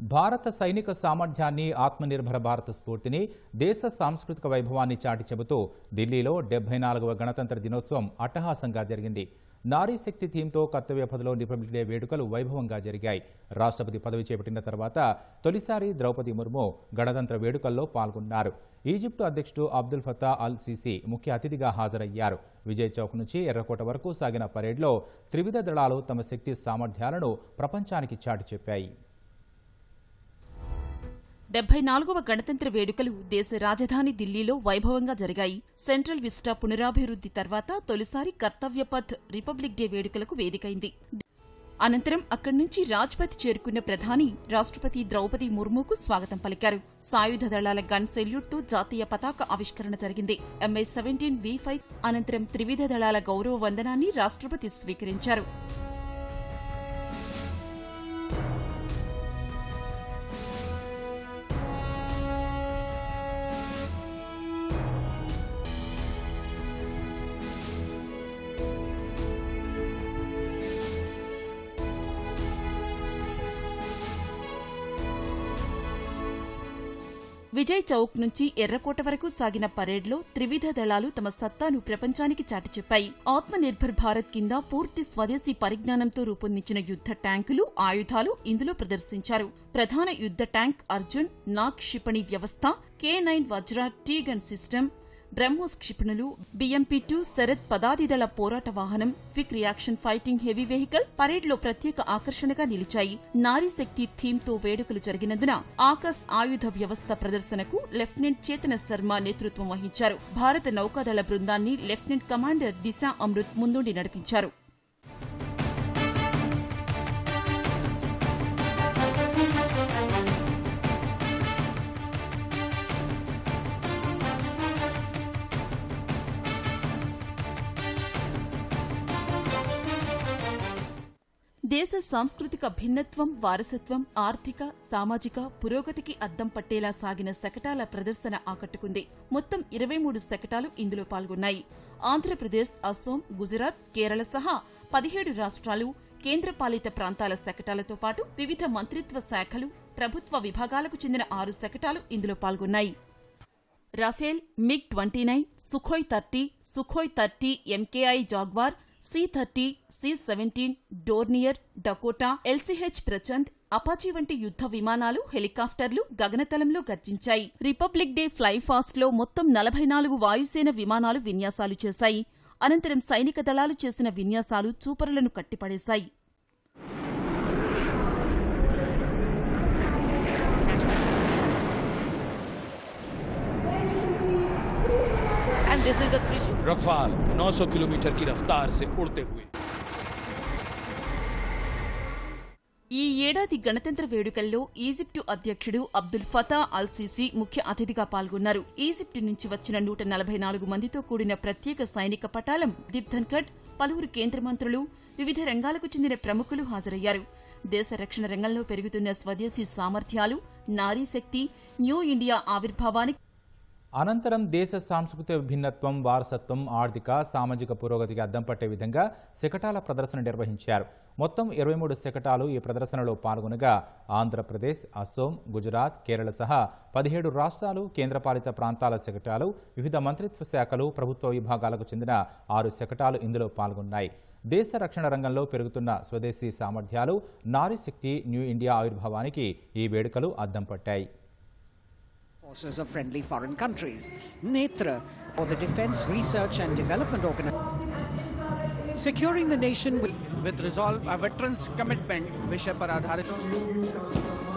భారత సైనిక సామర్థ్యాన్ని ఆత్మనిర్భర భారత స్ఫూర్తిని దేశ సాంస్కృతిక వైభవాన్ని చాటి చెబుతూ ఢిల్లీలో డెబ్బై నాలుగవ గణతంత్ర దినోత్సవం అట్టహాసంగా జరిగింది. నారీ శక్తి థీమ్తో కర్తవ్య పదలో రిపబ్లిక్ డే వేడుకలు వైభవంగా జరిగాయి. రాష్ట్రపతి పదవి చేపట్టిన తర్వాత తొలిసారి ద్రౌపది ముర్ము గణతంత్ర వేడుకల్లో పాల్గొన్నారు. ఈజిప్టు అధ్యక్షుడు అబ్దుల్ ఫతా అల్ సీసీ ముఖ్య అతిథిగా హాజరయ్యారు. విజయ్ చౌక్ నుంచి ఎర్రకోట వరకు సాగిన పరేడ్లో త్రివిధ దళాలు తమ శక్తి సామర్థ్యాలను ప్రపంచానికి చాటి చెప్పాయి. డెబ్బై నాలుగవ గణతంత్ర వేడుకలు దేశ రాజధాని ఢిల్లీలో వైభవంగా జరిగాయి. సెంట్రల్ విస్టా పునరాభివృద్ధి తర్వాత తొలిసారి కర్తవ్యపథ్ రిపబ్లిక్ డే వేడుకలకు వేదికైంది. అనంతరం అక్కడి నుంచి రాజ్పథ్ చేరుకున్న ప్రధాని రాష్ట్రపతి ద్రౌపది ముర్ముకు స్వాగతం పలికారు. సాయుధ దళాల గన్ సెల్యూట్తో జాతీయ పతాక ఆవిష్కరణ జరిగింది. ఎంఐ సెవెంటీన్ వి ఫైవ్ అనంతరం త్రివిధ దళాల గౌరవ వందనాన్ని రాష్ట్రపతి స్వీకరించారు. విజయ్ చౌక్ నుంచి ఎర్రకోట వరకు సాగిన పరేడ్లో త్రివిధ దళాలు తమ సత్తాను ప్రపంచానికి చాటి చెప్పాయి. ఆత్మ నిర్భర్ భారత్ కింద పూర్తి స్వదేశీ పరిజ్ఞానంతో రూపొందించిన యుద్ధ ట్యాంకులు ఆయుధాలు ఇందులో ప్రదర్శించారు. ప్రధాన యుద్ధ ట్యాంక్ అర్జున్ నాగ్ క్షిపణి వ్యవస్థ K nine Vajra T gun system BrahMos క్షిపణులు బిఎంపీ టూ శరత్ పదాతిదళ పోరాట వాహనం quick reaction fighting heavy vehicle పరేడ్లో ప్రత్యేక ఆకర్షణగా నిలిచాయి. నారీ శక్తి థీమ్తో వేడుకలు జరిగినందున ఆకాశ్ ఆయుధ వ్యవస్థ ప్రదర్శనకు లెఫ్టినెంట్ చేతన శర్మ నేతృత్వం వహించారు. భారత నౌకాదళ బృందాన్ని లెఫ్టినెంట్ కమాండర్ దిశా అమృత్ ముందుండి నడిపించారు. దేశ సాంస్కృతిక భిన్నత్వం వారసత్వం ఆర్థిక సామాజిక పురోగతికి అద్దం పట్టేలా సాగిన శకటాల ప్రదర్శన ఆకట్టుకుంది. మొత్తం ఇరవై మూడు శకటాలు ఇందులో పాల్గొన్నాయి. ఆంధ్రప్రదేశ్ అస్సోం గుజరాత్ కేరళ సహా పదిహేడు రాష్ట్రాలు కేంద్రపాలిత ప్రాంతాల శకటాలతో పాటు వివిధ మంత్రిత్వ శాఖలు ప్రభుత్వ విభాగాలకు చెందిన ఆరు శకటాలు ఇందులో పాల్గొన్నాయి. Rafale MiG twenty nine Sukhoi thirty Sukhoi thirty MKI Jaguar C thirty C seventeen Dornier Dakota LCH Prachand Apache వంటి యుద్ధ విమానాలు హెలికాప్టర్లు గగనతలంలో గర్జించాయి. రిపబ్లిక్ డే ఫ్లైఫాస్ట్లో లో మొత్తం నలభై నాలుగు వాయుసేన విమానాలు విన్యాసాలు చేశాయి. అనంతరం సైనిక దళాలు చేసిన విన్యాసాలు చూపరులను కట్టిపడేశాయి. and this is the Trishul. Rafale 900 kilometre की रफ्तार से उड़ते हुए ఈ ఏడాది గణతంత్ర వేడుకల్లో ఈజిప్టు అధ్యక్షుడు అబ్దుల్ ఫతా అల్ సీసీ ముఖ్య అతిథిగా పాల్గొన్నారు ఈజిప్టు నుంచి వచ్చిన నూట నలభై నాలుగు మందితో కూడిన ప్రత్యేక సైనిక పటాలం దిబ్ధన్కట్ పలువురు కేంద్ర మంత్రులు వివిధ రంగాలకు చెందిన ప్రముఖులు హాజరయ్యారు దేశ రక్షణ రంగంలో పెరుగుతున్న స్వదేశీ సామర్థ్యాలు నారీ శక్తి న్యూ ఇండియా ఆవిర్భావానికి అనంతరం దేశ సాంస్కృతిక భిన్నత్వం వారసత్వం ఆర్థిక సామాజిక పురోగతికి అద్దం పట్టే విధంగా శకటాల ప్రదర్శన నిర్వహించారు. మొత్తం ఇరవై మూడు శకటాలు ఈ ప్రదర్శనలో పాల్గొనగా ఆంధ్రప్రదేశ్ అస్సోం గుజరాత్ కేరళ సహా పదిహేడు రాష్ట్రాలు కేంద్రపాలిత ప్రాంతాల శకటాలు వివిధ మంత్రిత్వ శాఖలు ప్రభుత్వ విభాగాలకు చెందిన ఆరు శకటాలు ఇందులో పాల్గొన్నాయి. దేశ రక్షణ రంగంలో పెరుగుతున్న స్వదేశీ సామర్థ్యాలు నారీ శక్తి న్యూ ఇండియా ఆవిర్భావానికి ఈ వేడుకలు అద్దం పట్టాయి. forces of friendly foreign countries. NETRA, or the Defense Research and Development Organization. Securing the nation with, with resolve, a veterans commitment, Vishay Paradharit.